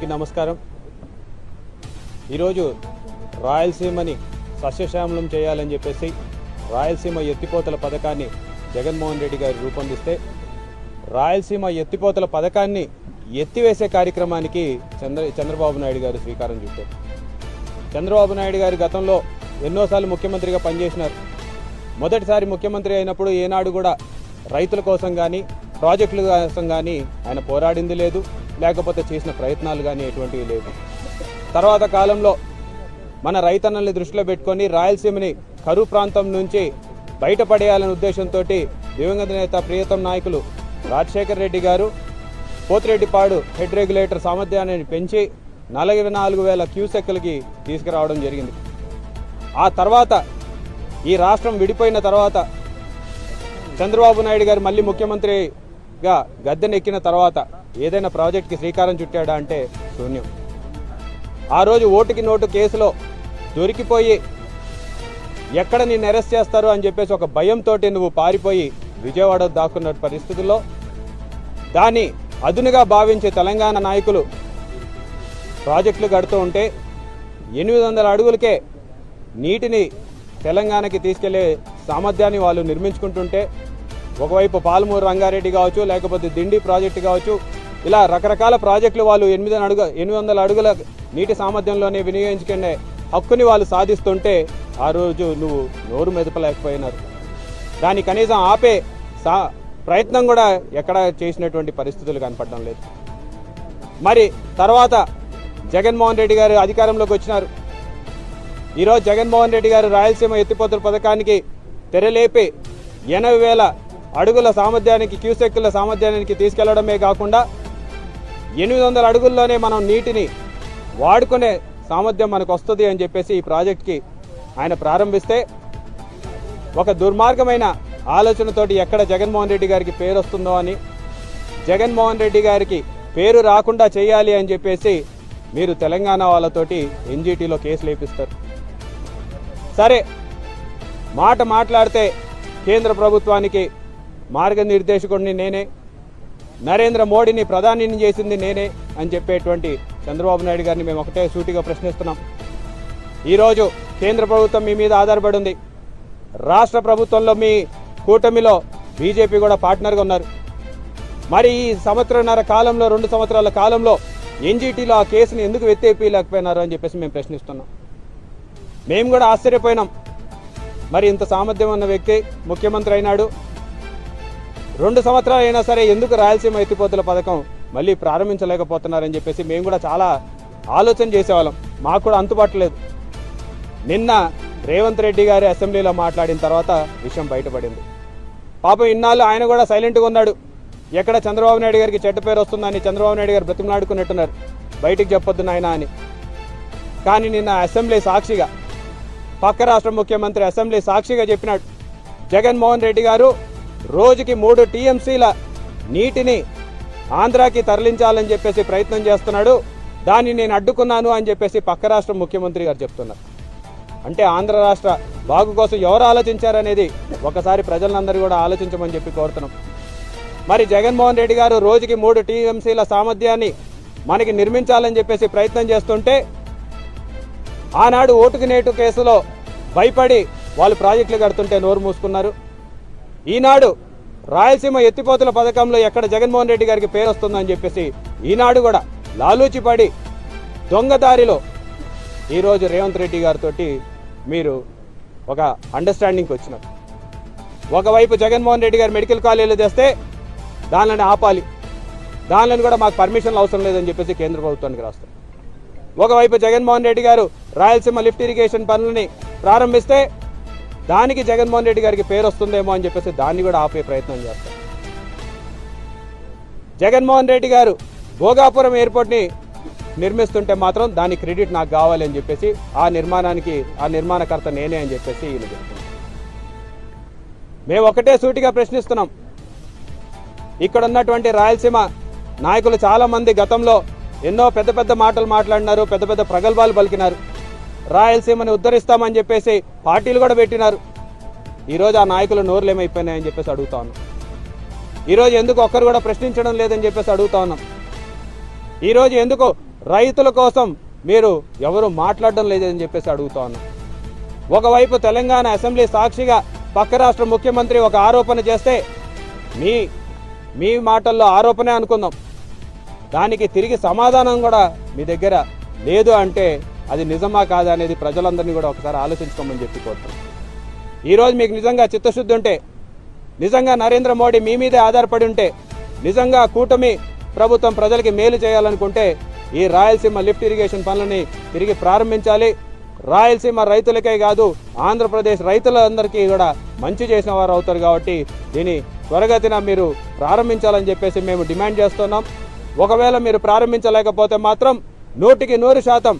నమస్కారం. ఈరోజు రాయలసీమని సస్యశ్యామలం చేయాలని చెప్పేసి రాయలసీమ ఎత్తిపోతల పథకాన్ని జగన్మోహన్ రెడ్డి గారు రూపొందిస్తే రాయలసీమ ఎత్తిపోతల పథకాన్ని ఎత్తివేసే కార్యక్రమానికి చంద్ర చంద్రబాబు నాయుడు గారు శ్రీకారం చుట్టారు. చంద్రబాబు నాయుడు గారు గతంలో ఎన్నోసార్లు ముఖ్యమంత్రిగా పనిచేసినారు. మొదటిసారి ముఖ్యమంత్రి అయినప్పుడు ఏనాడు కూడా రైతుల కోసం కానీ ప్రాజెక్టుల కోసం కానీ ఆయన పోరాడింది లేదు. లేకపోతే చేసిన ప్రయత్నాలు కానీ ఎటువంటివి లేవు. తర్వాత కాలంలో మన రైతన్నల్ని దృష్టిలో పెట్టుకొని రాయలసీమని కరువు ప్రాంతం నుంచి బయటపడేయాలనే ఉద్దేశంతో దివంగత నేత ప్రియతం నాయకులు రాజశేఖర్ రెడ్డి గారు పోతిరెడ్డిపాడు హెడ్ రెగ్యులేటర్ సామర్థ్యాన్ని పెంచి నలభై నాలుగు వేల క్యూసెక్కులకి తీసుకురావడం జరిగింది. ఆ తర్వాత ఈ రాష్ట్రం విడిపోయిన తర్వాత చంద్రబాబు నాయుడు గారు మళ్ళీ ముఖ్యమంత్రి గా గద్దెనెక్కిన తర్వాత ఏదైనా ప్రాజెక్ట్కి శ్రీకారం చుట్టాడా అంటే శూన్యం. ఆ రోజు ఓటుకి నోటు కేసులో దొరికిపోయి ఎక్కడ నిన్ను అరెస్ట్ చేస్తారు అని చెప్పేసి ఒక భయంతో నువ్వు పారిపోయి విజయవాడ దాక్కున్న పరిస్థితుల్లో దాన్ని అదునుగా భావించే తెలంగాణ నాయకులు ప్రాజెక్టులు కడుతూ ఉంటే ఎనిమిది వందల అడుగులకే నీటిని తెలంగాణకి తీసుకెళ్ళే సామర్థ్యాన్ని వాళ్ళు నిర్మించుకుంటుంటే ఒకవైపు పాలమూరు రంగారెడ్డి కావచ్చు లేకపోతే దిండి ప్రాజెక్టు కావచ్చు ఇలా రకరకాల ప్రాజెక్టులు వాళ్ళు ఎనిమిది అడుగు ఎనిమిది వందల అడుగుల నీటి సామర్థ్యంలోనే వినియోగించుకునే హక్కుని వాళ్ళు సాధిస్తుంటే ఆ రోజు నువ్వు నోరు మెదపలేకపోయినారు. దాన్ని కనీసం ఆపే సా ప్రయత్నం కూడా ఎక్కడ చేసినటువంటి పరిస్థితులు కనపడడం లేదు. మరి తర్వాత జగన్మోహన్ రెడ్డి గారు అధికారంలోకి వచ్చినారు. ఈరోజు జగన్మోహన్ రెడ్డి గారు రాయలసీమ ఎత్తిపోతల పథకానికి తెరలేపి ఎనభై వేల అడుగుల సామర్థ్యానికి క్యూసెక్కుల సామర్థ్యానికి తీసుకెళ్ళడమే కాకుండా ఎనిమిది వందల అడుగుల్లోనే మనం నీటిని వాడుకునే సామర్థ్యం మనకు వస్తుంది అని చెప్పేసి ఈ ప్రాజెక్ట్కి ఆయన ప్రారంభిస్తే ఒక దుర్మార్గమైన ఆలోచనతోటి ఎక్కడ జగన్మోహన్ రెడ్డి గారికి పేరు వస్తుందో అని జగన్మోహన్ రెడ్డి గారికి పేరు రాకుండా చేయాలి అని చెప్పేసి మీరు తెలంగాణ వాళ్ళతోటి ఎన్జీటీలో కేసులు వేపిస్తారు. సరే మాట మాట్లాడితే కేంద్ర ప్రభుత్వానికి మార్గనిర్దేశకుడిని నేనే. నరేంద్ర మోడీని ప్రధానిని చేసింది నేనే అని చెప్పేటువంటి చంద్రబాబు నాయుడు గారిని మేము ఒకటే సూటిగా ప్రశ్నిస్తున్నాం. ఈరోజు కేంద్ర ప్రభుత్వం మీ మీద ఆధారపడి ఉంది రాష్ట్ర ప్రభుత్వంలో మీ కూటమిలో బీజేపీ కూడా పార్ట్నర్గా ఉన్నారు. మరి ఈ సంవత్సరన్నర కాలంలో రెండు సంవత్సరాల కాలంలో ఎన్జీటీలో ఆ కేసుని ఎందుకు ఎత్తేపీయలేకపోయినారు అని చెప్పేసి మేము ప్రశ్నిస్తున్నాం. మేము కూడా ఆశ్చర్యపోయినాం. మరి ఇంత సామర్థ్యం ఉన్న వ్యక్తి ముఖ్యమంత్రి అయినాడు. రెండు సంవత్సరాలు అయినా సరే ఎందుకు రాయలసీమ ఎత్తిపోతుల పథకం మళ్ళీ ప్రారంభించలేకపోతున్నారని చెప్పేసి మేము కూడా చాలా ఆలోచన చేసేవాళ్ళం. మాకు కూడా అంతుపట్టలేదు నిన్న రేవంత్ రెడ్డి గారి అసెంబ్లీలో మాట్లాడిన తర్వాత విషయం బయటపడింది. పాపం ఇన్నాళ్ళు ఆయన కూడా సైలెంట్గా ఉన్నాడు. ఎక్కడ చంద్రబాబు నాయుడు గారికి చెడ్డ పేరు వస్తుందని చంద్రబాబు నాయుడు గారు బ్రతిమలాడుకున్నట్టున్నారు. బయటికి చెప్పొద్దు నాయన అని. కానీ నిన్న అసెంబ్లీ సాక్షిగా పక్క రాష్ట్ర ముఖ్యమంత్రి అసెంబ్లీ సాక్షిగా చెప్పినాడు. జగన్మోహన్ రెడ్డి గారు రోజుకి మూడు టీఎంసీల నీటిని ఆంధ్రాకి తరలించాలని చెప్పేసి ప్రయత్నం చేస్తున్నాడు. దాన్ని నేను అడ్డుకున్నాను అని చెప్పేసి పక్క రాష్ట్ర ముఖ్యమంత్రి గారు చెప్తున్నారు. అంటే ఆంధ్ర రాష్ట్ర బాగు కోసం ఎవరు ఆలోచించారనేది ఒకసారి ప్రజలందరూ కూడా ఆలోచించమని చెప్పి కోరుతున్నాం. మరి జగన్మోహన్ రెడ్డి గారు రోజుకి మూడు టీఎంసీల సామర్థ్యాన్ని మనకి నిర్మించాలని చెప్పేసి ప్రయత్నం చేస్తుంటే ఆనాడు ఓటుకు నేటు కేసులో భయపడి వాళ్ళు ప్రాజెక్టులు కడుతుంటే నోరు మూసుకున్నారు. ఈనాడు రాయలసీమ ఎత్తిపోతుల పథకంలో ఎక్కడ జగన్మోహన్ రెడ్డి గారికి పేరు వస్తుందని చెప్పేసి ఈనాడు కూడా లాలూచిపడి దొంగదారిలో ఈరోజు రేవంత్ రెడ్డి గారితో మీరు ఒక అండర్స్టాండింగ్కి వచ్చినారు. ఒకవైపు జగన్మోహన్ రెడ్డి గారు మెడికల్ కాలేజీలు తెస్తే దానిని ఆపాలి. దానిని కూడా మాకు పర్మిషన్లు అవసరం లేదని చెప్పేసి కేంద్ర ప్రభుత్వానికి రాస్తారు. ఒకవైపు జగన్మోహన్ రెడ్డి గారు రాయలసీమ లిఫ్ట్ ఇరిగేషన్ పనులని ప్రారంభిస్తే దానికి జగన్మోహన్ రెడ్డి గారికి పేరు వస్తుందేమో అని చెప్పేసి దాన్ని కూడా ఆపే ప్రయత్నం చేస్తారు. జగన్మోహన్ రెడ్డి గారు భోగాపురం ఎయిర్పోర్ట్ని నిర్మిస్తుంటే మాత్రం దాని క్రెడిట్ నాకు కావాలి అని చెప్పేసి ఆ నిర్మాణానికి ఆ నిర్మాణకర్త నేనే అని చెప్పేసి ఈయన చెప్తున్నారు. మేము ఒకటే సూటిగా ప్రశ్నిస్తున్నాం. ఇక్కడ ఉన్నటువంటి రాయలసీమ నాయకులు చాలామంది గతంలో ఎన్నో పెద్ద పెద్ద మాటలు మాట్లాడినారు పెద్ద పెద్ద ప్రగల్భాలు పలికినారు. రాయలసీమని ఉద్ధరిస్తామని చెప్పేసి పార్టీలు కూడా పెట్టినారు. ఈరోజు ఆ నాయకులు నోరులు ఏమైపోయినాయని చెప్పేసి అడుగుతా ఉన్నాం. ఈరోజు ఎందుకు ఒక్కరు కూడా ప్రశ్నించడం లేదని చెప్పేసి అడుగుతా ఉన్నాం. ఈరోజు ఎందుకు రైతుల కోసం మీరు ఎవరు మాట్లాడడం లేదని చెప్పేసి అడుగుతా ఉన్నాం. ఒకవైపు తెలంగాణ అసెంబ్లీ సాక్షిగా పక్క రాష్ట్ర ముఖ్యమంత్రి ఒక ఆరోపణ చేస్తే మీ మీ మాటల్లో ఆరోపణే అనుకుందాం. దానికి తిరిగి సమాధానం కూడా మీ దగ్గర లేదు అంటే అది నిజమా కాదా అనేది ప్రజలందరినీ కూడా ఒకసారి ఆలోచించుకోమని చెప్పి కోరుతున్నాం. ఈరోజు మీకు నిజంగా చిత్తశుద్ధి ఉంటే నిజంగా నరేంద్ర మోడీ మీ మీదే ఆధారపడి ఉంటే నిజంగా కూటమి ప్రభుత్వం ప్రజలకి మేలు చేయాలనుకుంటే ఈ రాయలసీమ లిఫ్ట్ ఇరిగేషన్ పనులని తిరిగి ప్రారంభించాలి. రాయలసీమ రైతులకే కాదు ఆంధ్రప్రదేశ్ రైతులందరికీ కూడా మంచి చేసిన వారు అవుతారు కాబట్టి దీని త్వరగతిన మీరు ప్రారంభించాలని చెప్పేసి మేము డిమాండ్ చేస్తున్నాం. ఒకవేళ మీరు ప్రారంభించలేకపోతే మాత్రం నూటికి నూరు శాతం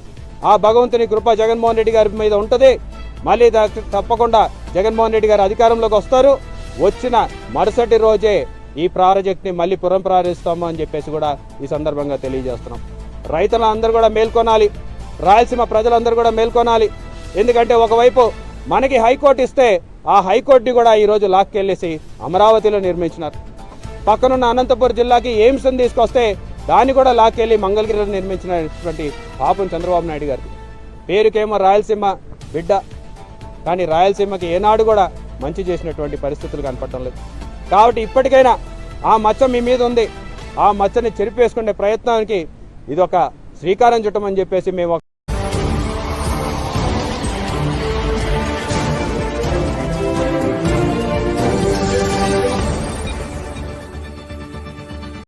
ఆ భగవంతుని కృప జగన్మోహన్ రెడ్డి గారి మీద ఉంటుంది. మళ్ళీ తప్పకుండా జగన్మోహన్ రెడ్డి గారు అధికారంలోకి వస్తారు. వచ్చిన మరుసటి రోజే ఈ ప్రాజెక్ట్ని మళ్ళీ పురం ప్రారంభిస్తాము అని చెప్పేసి కూడా ఈ సందర్భంగా తెలియజేస్తున్నాం. రైతులందరూ కూడా మేల్కొనాలి. రాయలసీమ ప్రజలందరూ కూడా మేల్కొనాలి. ఎందుకంటే ఒకవైపు మనకి హైకోర్టు ఇస్తే ఆ హైకోర్టుని కూడా ఈ రోజు లాక్కెళ్ళేసి అమరావతిలో నిర్మించినారు. పక్కనున్న అనంతపురం జిల్లాకి ఎయిమ్స్ని తీసుకొస్తే దాన్ని కూడా లాక్కెళ్ళి మంగళగిరిలో నిర్మించినటువంటి పాపం చంద్రబాబు నాయుడు గారికి పేరుకేమో రాయలసీమ బిడ్డ. కానీ రాయలసీమకి ఏనాడు కూడా మంచి చేసినటువంటి పరిస్థితులు కనపడటం లేదు. కాబట్టి ఇప్పటికైనా ఆ మచ్చ మీ మీద ఉంది. ఆ మచ్చని చెరిపేసుకునే ప్రయత్నానికి ఇది ఒక శ్రీకారం చుట్టమని చెప్పేసి మేము